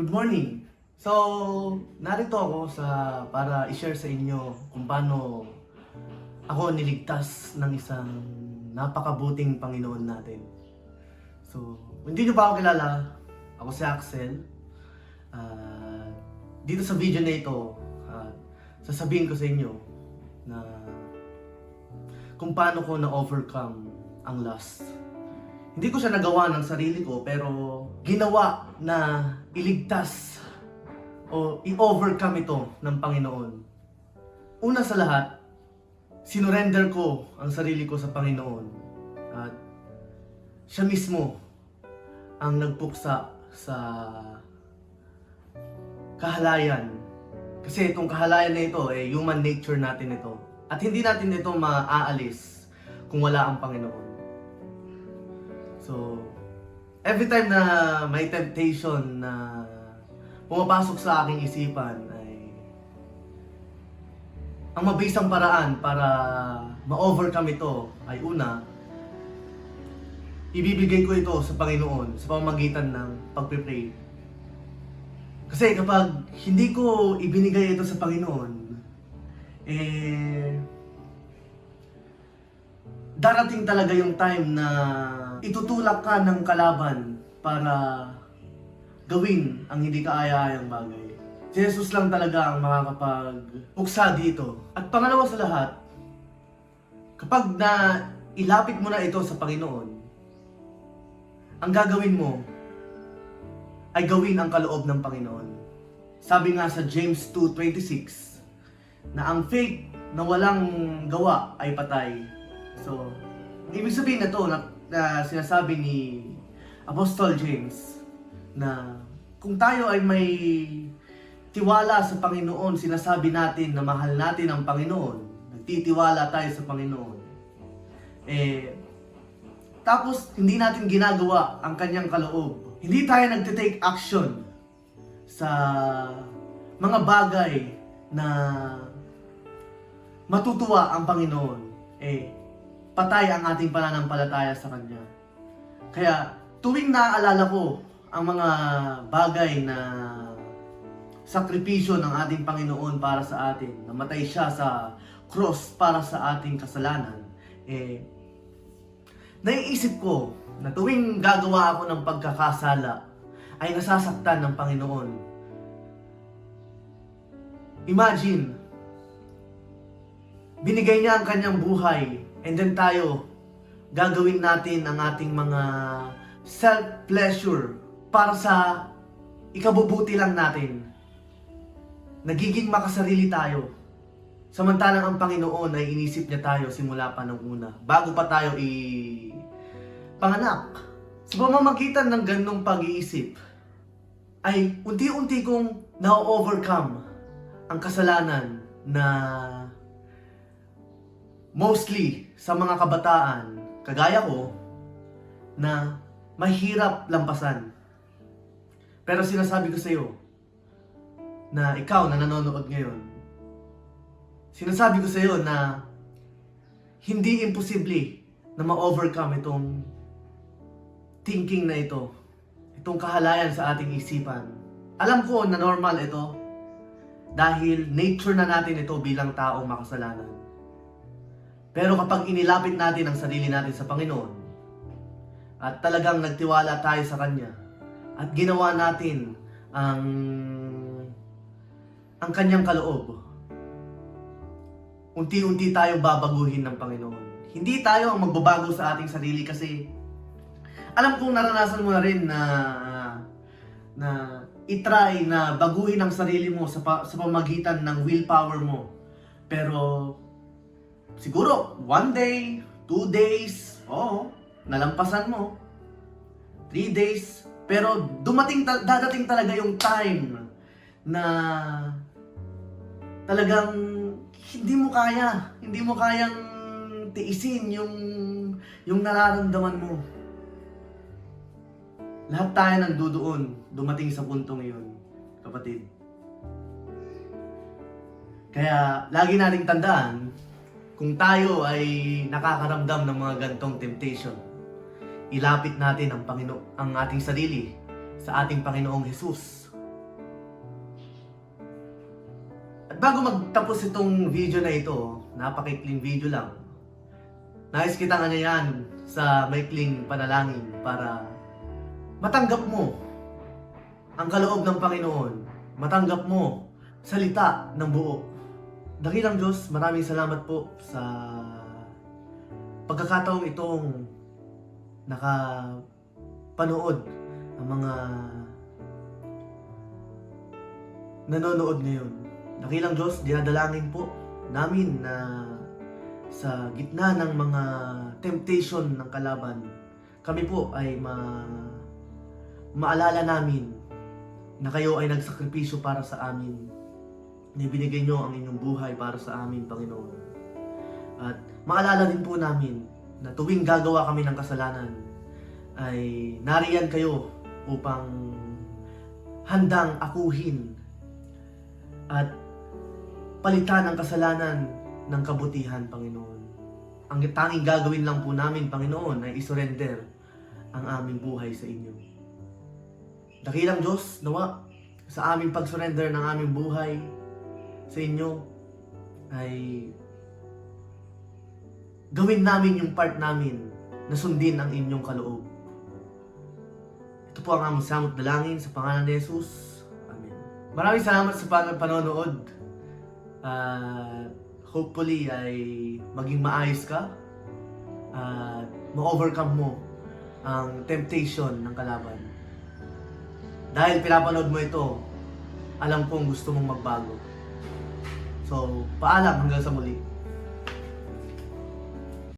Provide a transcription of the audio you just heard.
Good morning. So, narito ako sa para i-share sa inyo kung paano ako niligtas ng isang napakabuting Panginoon natin. So, hindi nyo pa ako kilala, ako si Axel. Ah, dito sa video na ito, ah, sasabihin ko sa inyo na kung paano ko na-overcome ang lust. Hindi ko siya nagawa ng sarili ko, pero ginawa na iligtas o i-overcome ito ng Panginoon. Una sa lahat, sinurrender ko ang sarili ko sa Panginoon. At siya mismo ang nagpuksa sa kahalayan. Kasi itong kahalayan na ito, eh, human nature natin ito. At hindi natin ito maaalis kung wala ang Panginoon. So, every time na may temptation na pumapasok sa aking isipan ay ang mabisang paraan para ma-overcome ito ay una, ibibigay ko ito sa Panginoon sa pamamagitan ng pagpipray. Kasi kapag hindi ko ibinigay ito sa Panginoon, eh, darating talaga yung time na itutulak ka ng kalaban para gawin ang hindi kaaya-ayang bagay. Si Jesus lang talaga ang makakapag-uksa dito. At pangalawa sa lahat, kapag na ilapit mo na ito sa Panginoon, ang gagawin mo ay gawin ang kaloob ng Panginoon. Sabi nga sa James 2.26 na ang faith na walang gawa ay patay. So, ibig sabihin na to na, na sinasabi ni Apostle James na kung tayo ay may tiwala sa Panginoon, sinasabi natin na mahal natin ang Panginoon, nagtitiwala tayo sa Panginoon, eh, tapos hindi natin ginagawa ang kanyang kaloob. Hindi tayo nagte-take action sa mga bagay na matutuwa ang Panginoon. Eh, patay ang ating pananampalataya sa Kanya. Kaya tuwing naaalala ko ang mga bagay na sakripisyo ng ating Panginoon para sa atin, namatay siya sa cross para sa ating kasalanan, eh, naiisip ko na tuwing gagawa ako ng pagkakasala, ay nasasaktan ng Panginoon. Imagine, binigay niya ang kanyang buhay, and then tayo, gagawin natin ang ating mga self-pleasure para sa ikabubuti lang natin. Nagiging makasarili tayo. Samantalang ang Panginoon ay inisip niya tayo simula pa nung una. Bago pa tayo i panganak. Sa pamamagitan ng ganong pag-iisip, ay unti-unti kong na-overcome ang kasalanan na mostly sa mga kabataan, kagaya ko, na mahirap lampasan. Pero sinasabi ko sa iyo na ikaw na nanonood ngayon, sinasabi ko sa iyo na hindi imposible na ma-overcome itong thinking na ito, itong kahalayan sa ating isipan. Alam ko na normal ito dahil nature na natin ito bilang taong makasalanan. Pero kapag inilapit natin ang sarili natin sa Panginoon at talagang nagtiwala tayo sa Kanya at ginawa natin ang ang kanyang kaloob, unti-unti tayong babaguhin ng Panginoon. Hindi tayo ang magbabago sa ating sarili kasi alam kong naranasan mo na rin na na itry na baguhin ang sarili mo sa, pa, sa pamagitan ng willpower mo. Pero siguro one day, two days, oo, nalampasan mo. Three days, pero dumating dadating talaga yung time na talagang hindi mo kaya, hindi mo kayang tiisin yung yung nararamdaman mo. Lahat tayo nagdudoon, dumating sa puntong iyon, kapatid. Kaya lagi nating tandaan, kung tayo ay nakakaramdam ng mga gantong temptation, ilapit natin ang, Pangino- ang ating sarili sa ating Panginoong Jesus. At bago magtapos itong video na ito, napakikling video lang, nais kitang anyayan sa maikling panalangin para matanggap mo ang kaloob ng Panginoon, matanggap mo salita ng buo. Dakilang Diyos, maraming salamat po sa pagkakataong itong nakapanood ang mga nanonood ngayon. Dakilang Diyos, dinadalangin po namin na sa gitna ng mga temptation ng kalaban, kami po ay ma maalala namin na kayo ay nagsakripisyo para sa amin. Na ibinigay nyo ang inyong buhay para sa amin, Panginoon. At maalala din po namin na tuwing gagawa kami ng kasalanan, ay nariyan kayo upang handang akuhin at palitan ang kasalanan ng kabutihan, Panginoon. Ang tanging gagawin lang po namin, Panginoon, ay isurrender ang aming buhay sa inyo. Dakilang Diyos, nawa, sa aming pag-surrender ng aming buhay sa inyo, ay gawin namin yung part namin na sundin ang inyong kaloob. Ito po ang aming samot dalangin sa pangalan ni Jesus. Amen. Maraming salamat sa pan- panonood. At hopefully ay maging maayos ka at ma-overcome mo ang temptation ng kalaban. Dahil pinapanood mo ito, alam kong gusto mong magbago. So, paalam hanggang sa muli.